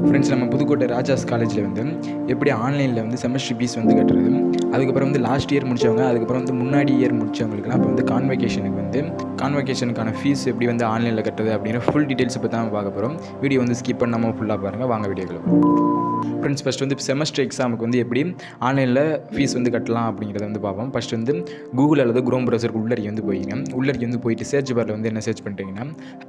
Friends நம்ம புதுக்கோட்டை ராஜாஸ் காலேஜில் வந்து எப்படி ஆன்லைனில் வந்து செமஸ்டர் ஃபீஸ் வந்து கட்டுறது அதுக்கப்புறம் வந்து லாஸ்ட் இயர் முடித்தவங்க அதுக்கப்புறம் வந்து முன்னாடி இயர் முடித்தவங்களுக்குலாம் இப்போ வந்து கான்வெகேஷனுக்கு வந்து கான்வெகேஷனுக்கான ஃபீஸ் எப்படி வந்து ஆன்லைனில் கட்டுறது அப்படிங்கிற ஃபுல் டீட்டெயில்ஸ் இப்போ தான் பார்க்க போகிறோம் வீடியோ வந்து ஸ்கிப் பண்ணாமல் ஃபுல்லாக பாருங்கள் வாங்க வீடியோக்குள்ள ஃப்ரெண்ட்ஸ் ஃபஸ்ட் வந்து செமஸ்டர் எக்ஸாமுக்கு வந்து எப்படி ஆன்லைனில் ஃபீஸ் வந்து கட்டலாம் அப்படிங்கிறத வந்து பார்ப்போம். ஃபஸ்ட் வந்து கூகுள் அல்லது குரோம் ப்ரௌசருக்கு உள்ளடி வந்து போயிங்க உள்ளடி வந்து போயிட்டு சர்ச் பாரில் வந்து என்ன சர்ச் பண்ணுறீங்கன்னா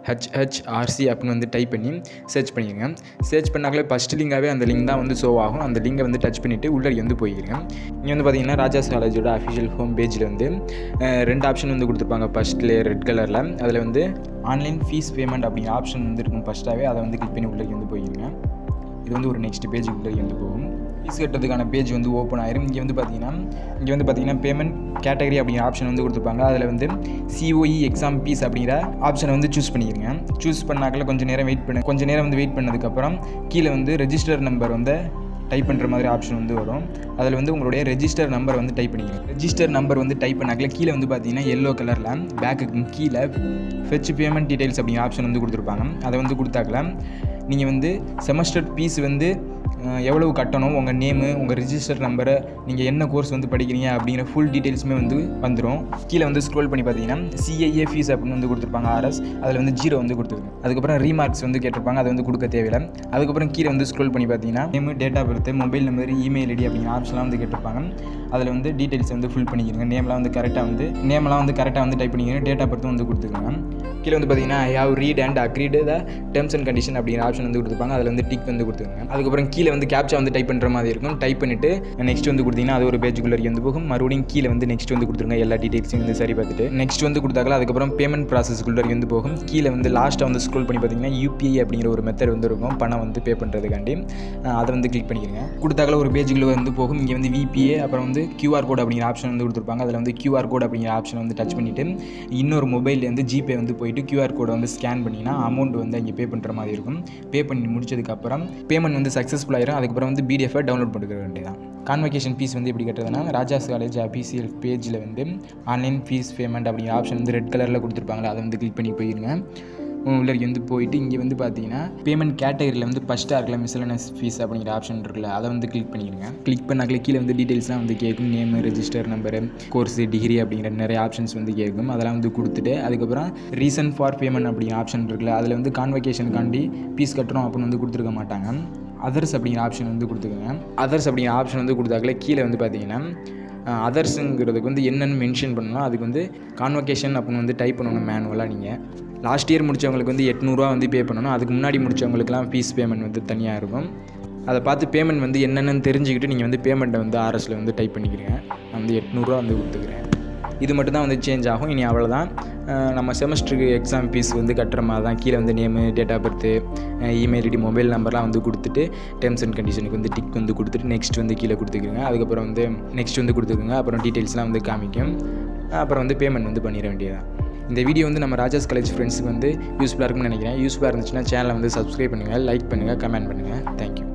ஹெச்ஹெச்ஆர்சி அப்படின்னு வந்து டைப் பண்ணி சர்ச் பண்ணிடுங்க சர்ச் பண்ணாங்களே ஃபஸ்ட் லிங்காகவே அந்த லிங்க் தான் வந்து ஷோ ஆகும். அந்த லிங்கை வந்து டச் பண்ணிவிட்டு உள்ளே வந்து போயிருங்க இங்கே வந்து பார்த்தீங்கன்னா ராஜாஸ் காலேஜோட அஃபிஷியல் ஹோம் பேஜில் வந்து ரெண்டு ஆப்ஷன் வந்து கொடுத்துருப்பாங்க. ஃபஸ்ட்ல ரெட் கலரில் அதில் வந்து ஆன்லைன் ஃபீஸ் பேமெண்ட் அப்படிங்கிற ஆப்ஷன் வந்து இருக்கும் ஃபஸ்ட்டாகவே அதை வந்து கிளிக் பண்ணி உள்ளே வந்து போயிருங்க இது வந்து ஒரு நெக்ஸ்ட் பேஜ் உள்ளே வந்து போகும். ஃபீஸ் கட்டுறதுக்கான பேஜ் வந்து ஓப்பன் ஆயிரும். இங்கே வந்து பார்த்தீங்கன்னா இங்கே வந்து பார்த்தீங்கன்னா பேமெண்ட் கேட்டகரி அப்படிங்கிற ஆப்ஷன் வந்து கொடுத்துருப்பாங்க. அதில் வந்து சிஓஇ எக்ஸாம் பீஸ் அப்படிங்கிற ஆப்ஷனை வந்து சூஸ் பண்ணிக்கிறங்க சூஸ் பண்ணாக்கல கொஞ்சம் நேரம் வெயிட் பண்ண கொஞ்சம் நேரம் வந்து வெயிட் பண்ணதுக்கப்புறம் கீழே வந்து ரெஜிஸ்டர் நம்பர் வந்து டைப் பண்ணுற மாதிரி ஆப்ஷன் வந்து வரும். அதில் வந்து உங்களுடைய ரெஜிஸ்டர் நம்பர் வந்து டைப் பண்ணிக்கிறேன் ரெஜிஸ்டர் நம்பர் வந்து டைப் பண்ணாக்கல கீழே வந்து பார்த்தீங்கன்னா எல்லோ கலரில் பேக்குக்கு கீழே ஃபெச் பேமெண்ட் டீடைல்ஸ் அப்படிங்கிற ஆப்ஷன் வந்து கொடுத்துருப்பாங்க. அதை வந்து கொடுத்தாக்கல. நீங்கள் வந்து செமஸ்டர் பீஸ் வந்து எவ்வளவு கட்டணும்? உங்கள் நேமு உங்கள் ரிஜிஸ்டர் நம்பரு நீங்கள் என்ன கோர்ஸ் வந்து படிக்கிறீங்க அப்படிங்கிற ஃபுல் டீட்டெயில்ஸுமே வந்து வந்துடும் கீழே வந்து ஸ்க்ரோல் பண்ணி பார்த்தீங்கன்னா சிஐஏ ஃபீஸ் அப்படின்னு வந்து கொடுத்துருப்பாங்க ஆர்எஸ் அதில் வந்து ஜீரோ வந்து கொடுத்துருங்க அதுக்கப்புறம் ரீமார்க்ஸ் வந்து கேட்டிருப்பாங்க அதை வந்து கொடுக்க தேவையில்லை. அதுக்கப்புறம் கீழே வந்து ஸ்க்ரோல் பண்ணி பார்த்தீங்கன்னா name date of birth mobile number email ID அப்படிங்கிற ஆப்ஷன்லாம் வந்து கேட்டிருப்பாங்க. அதில் வந்து டீட்டெயில்ஸ் வந்து ஃபில் பண்ணிக்கிறங்க. நேம்லாம் வந்து கரெக்டாக வந்து நேம்லாம் வந்து கரெக்டாக வந்து டைப் பண்ணிக்கிறங்க. டேட் ஆஃப் பர்த்தும் வந்து கொடுத்துருக்காங்க கீழே வந்து பார்த்தீங்கன்னா I have read and agreed the terms and condition அப்படிங்கிற ஆப்ஷன் வந்து கொடுத்துருப்பாங்க. அதில் வந்து டிக் வந்து கொடுத்துருங்க அதுக்கப்புறம் கீழே வந்து கேப்ச்சா வந்து டைப் பண்ணுற மாதிரி இருக்கும். டைப் பண்ணிட்டு நெக்ஸ்ட் வந்து கொடுத்தீங்கன்னா அது ஒரு பேஜுக்குள்ளே வந்து போகும். மறுபடியும் கீழே வந்து நெக்ஸ்ட் வந்து கொடுத்துருங்க. எல்லா டீட்டெயில்ஸையும் வந்து சரி பார்த்துட்டு நெக்ஸ்ட் வந்து கொடுத்தாக்கல அதுக்கப்புறம் பேமெண்ட் ப்ராசஸ்க்குள்ளே வந்து போகும். கீழே வந்து லாஸ்ட்டாக வந்து ஸ்க்ரோல் பண்ணி பார்த்தீங்கன்னா யூபிஐ அப்படிங்கிற ஒரு மெத்தட் வந்து இருக்கும். பணம் வந்து பே பண்ணுறதுக்காண்டி அதை வந்து கிளிக் பண்ணிக்கிறேன் கொடுத்தாக்கல ஒரு பேஜுக்குள்ளே வந்து போகும். இங்கே வந்து விபிஏ அப்புறம் வந்து கியூஆர் கோட் அப்படிங்கிற ஆப்ஷன் வந்து கொடுத்துருப்பாங்க. அதில் வந்து கியூஆர் கோட் அப்படிங்கிற ஆப்ஷன் வந்து டச் பண்ணிவிட்டு இன்னொரு மொபைல்லேருந்து ஜிபே வந்து போயிட்டு கியூஆர் கோடை வந்து ஸ்கேன் பண்ணிங்கன்னா அமௌண்ட் வந்து அங்கே பே பண்ணுற மாதிரி இருக்கும். பே பண்ணி முடிச்சதுக்கப்புறம் பேமெண்ட் வந்து சக்ஸஸ்ஃபுல் ஆயிரும். அதுக்கப்புறம் வந்து பிடிஎஃபை டவுன்லோட் பண்ணிக்க வேண்டியதான் கான்வெகேஷன் ஃபீஸ் வந்து எப்படி கட்டுறதுனா ராஜாஸ் காலேஜ் அபிசியல் பேஜில் வந்து ஆன்லைன் ஃபீஸ் பேமெண்ட் அப்படிங்கிற ஆப்ஷன் வந்து ரெட் கலரில் கொடுத்துருப்பாங்களே அதை வந்து கிளிக் பண்ணி போயிருங்க. உள்ளே வந்து போயிட்டு இங்கே வந்து பார்த்தீங்கன்னா பேமெண்ட் கேட்டகரியில் வந்து ஃபஸ்ட்டாக இருக்கல மிஸ்லனஸ் ஃபீஸ் அப்படிங்கிற ஆப்ஷன் இருக்குல்ல அதை வந்து கிளிக் பண்ணிடுங்க. கிளிக் பண்ணாக்கல கீழே வந்து டீட்டெயில்ஸ்லாம் வந்து கேட்கும். Name register number course degree அப்படிங்கிற நிறைய ஆப்ஷன்ஸ் வந்து கேட்கும். அதெல்லாம் வந்து கொடுத்துட்டு அதுக்கப்புறம் ரீசன் ஃபார் பேமெண்ட் அப்படிங்கிற ஆப்ஷன் இருக்குல்ல அதில் வந்து கான்வெகேஷனுக்காண்டி ஃபீஸ் கட்டுறோம் அப்படின்னு வந்து கொடுத்துருக்க மாட்டாங்க. அதர்ஸ் அப்படிங்கிற ஆப்ஷன் வந்து கொடுத்துக்கோங்க. அதர்ஸ் அப்படிங்கிற ஆப்ஷன் வந்து கொடுத்தாக்கல கீழே வந்து பார்த்தீங்கன்னா அதர்ஸுங்கிறதுக்கு வந்து என்னென்னு மென்ஷன் பண்ணணும் அதுக்கு வந்து கான்வகேஷன் அப்படின்னு வந்து டைப் பண்ணணும் மேனுவலாக நீங்கள் லாஸ்ட் இயர் முடித்தவங்களுக்கு வந்து எட்நூறுரூவா வந்து பே பண்ணணும். அதுக்கு முன்னாடி முடித்தவங்களுக்குலாம் ஃபீஸ் பேமெண்ட் வந்து தனியாக இருக்கும். அதை பார்த்து பேமெண்ட் வந்து என்னென்னு தெரிஞ்சுக்கிட்டு நீங்கள் வந்து பேமெண்ட்டை வந்து ஆர்எஸில் வந்து டைப் பண்ணிக்கிறீங்க. நான் வந்து எட்நூறுரூவா வந்து கொடுத்துக்கிறேன். இது மட்டும் தான் வந்து சேஞ்ச் ஆகும். இனி அவ்வளோதான் நம்ம செமஸ்டருக்கு எக்ஸாம் ஃபீஸ் வந்து கட்டுற மாதிரி தான். கீழே வந்து name date of birth email ID mobile நம்பர்லாம் வந்து கொடுத்துட்டு டேர்ம்ஸ் அண்ட் கண்டிஷனுக்கு வந்து டிக் வந்து கொடுத்துட்டு நெக்ஸ்ட் வந்து கீழே கொடுத்துக்குங்க. அதுக்கப்புறம் வந்து நெக்ஸ்ட் வந்து கொடுத்துக்குங்க. அப்புறம் டீட்டெயில்ஸ்லாம் வந்து காமிக்கும். அப்புறம் வந்து பேமெண்ட் வந்து பண்ணிட வேண்டியதான் இந்த வீடியோ வந்து நம்ம ராஜாஸ் காலேஜ் ஃப்ரெண்ட்ஸுக்கு வந்து யூஸ்ஃபுல்லாக இருக்கும்னு நினைக்கிறேன். யூஸ்ஃபுல்லாக இருந்துச்சுன்னா சேனலை வந்து சப்ஸ்கிரைப் பண்ணுங்கள் லைக் பண்ணுங்கள் கமெண்ட் பண்ணுங்கள் தேங்க்யூ